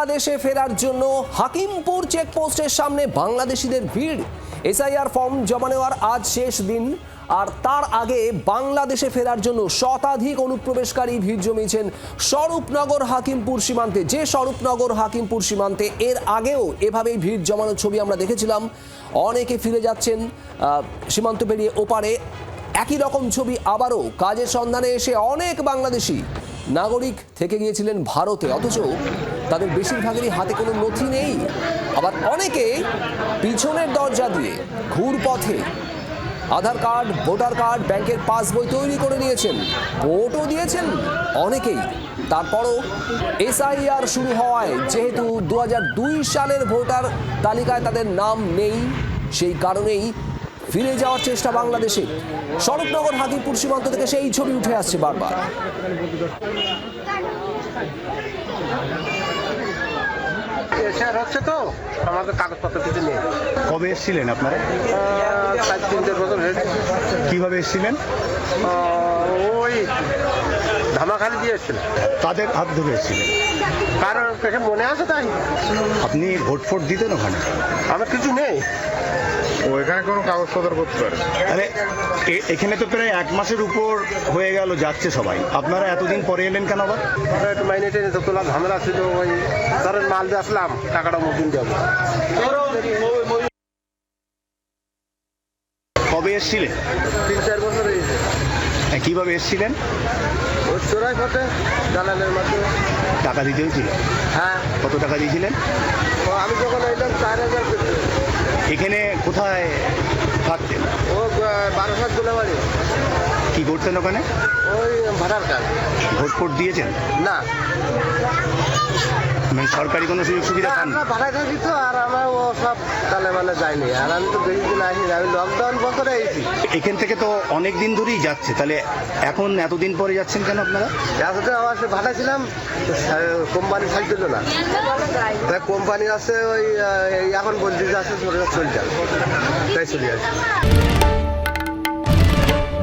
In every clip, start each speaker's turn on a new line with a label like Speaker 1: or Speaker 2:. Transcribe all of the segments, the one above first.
Speaker 1: বাংলাদেশে ফেরার জন্য হাকিমপুর চেকপোস্টের সামনে বাংলাদেশিদের ভিড়। এসআইআর ফর্ম জমা নেওয়ার আজ শেষ দিন, আর তার আগে বাংলাদেশে ফেরার জন্য শতাধিক অনুপ্রবেশকারী ভিড় জমিয়েছেন স্বরূপনগর হাকিমপুর সীমান্তে। যে স্বরূপনগর হাকিমপুর সীমান্তে, এর আগেও এভাবেই ভিড় জমানোর ছবি আমরা দেখেছিলাম। অনেকে ফিরে যাচ্ছেন সীমান্ত পেরিয়ে ওপারে। একই রকম ছবি আবারও কাজের সন্ধানে এসে অনেক বাংলাদেশি নাগরিক থেকে গিয়েছিলেন ভারতে, অথচ তাদের বেশিরভাগেরই হাতে কোনো নথি নেই। আবার অনেকে পিছনের দরজা দিয়ে ঘুরপথে আধার কার্ড, ভোটার কার্ড, ব্যাংকের পাসবই তৈরি করে নিয়েছেন, ভোটও দিয়েছেন অনেকেই। তারপরও এসআইআর শুরু হওয়ায় যেহেতু দু হাজার দুই সালের ভোটার তালিকায় তাদের নাম নেই, সেই কারণেই ফিরে যাওয়ার চেষ্টা বাংলাদেশে। স্বরূপনগর হাকিমপুর সীমান্ত থেকে সেই ছবি উঠে আসছে বারবার।
Speaker 2: এসআর হচ্ছে তো? আমাদের কাগজপত্র কিছু নেই।
Speaker 3: কবে এসেছিলেন আপনারা?
Speaker 2: আহ, চার তিন চার বছর হয়েছে।
Speaker 3: কীভাবে এসেছিলেন?
Speaker 2: ওই ধামাখালি দিয়ে এসেছিল।
Speaker 3: তাদের হাত ধরে এসেছিলেন।
Speaker 2: কারণ কাছে মনে আছে তাই?
Speaker 3: আপনি ভোট ফোট দিতেন ওখানে?
Speaker 2: আমার কিছু নেই।
Speaker 4: এখানে কোনো কাগজপত্র করতে পারে
Speaker 3: আরে এখানে তো প্রায় এক মাসের উপর হয়ে গেল যাচ্ছে সবাই। আপনারা এতদিন পরে এলেন কেন আবার?
Speaker 2: একটু মাইনে টেনে তো তোলা ঝামেলা ছিল ওই ধরেন মাল দিয়ে আসলাম টাকাটা মুখিন যাব।
Speaker 3: কবে এসেছিলেন?
Speaker 2: তিন চার বছর হয়েছে
Speaker 3: হ্যাঁ, কীভাবে এসেছিলেন?
Speaker 2: চোরাই পথে দালালের মাধ্যমে।
Speaker 3: টাকা দিতে হয়েছিল?
Speaker 2: হ্যাঁ।
Speaker 3: কত টাকা দিয়েছিলেন?
Speaker 2: আমি যখন এলাম চার হাজার
Speaker 3: এখানে কোথায় থাকতেন?
Speaker 2: ও বারো সাত গোলা বাড়ি
Speaker 3: কি করতেন ওখানে?
Speaker 2: ওই ভাড়ার কাজ
Speaker 3: ভোট ফোট দিয়েছেন?
Speaker 2: না।
Speaker 3: মানে সরকারি কোনো সুযোগ সুবিধা পান
Speaker 2: ভাড়ায় থাকি তো আর আমার ও সব তালে মানে যায়নি। আর আমি তো বেশি দিন আসিনি আমি লকডাউন বছরে এসেছি
Speaker 3: এখান থেকে তো অনেক দিন ধরেই যাচ্ছে তাহলে এখন এতদিন পরে যাচ্ছেন কেন আপনারা?
Speaker 2: আসলে আমার সে ভাড়া ছিলাম কোম্পানি ছাড় দিল না। তাই কোম্পানি আছে ওই এখন বলছি যে আছে চলে চলে যান তাই চলে আসি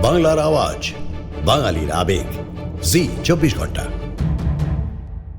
Speaker 5: বাংলার আওয়াজ বাঙালির আবেগ। জি চব্বিশ ঘণ্টা।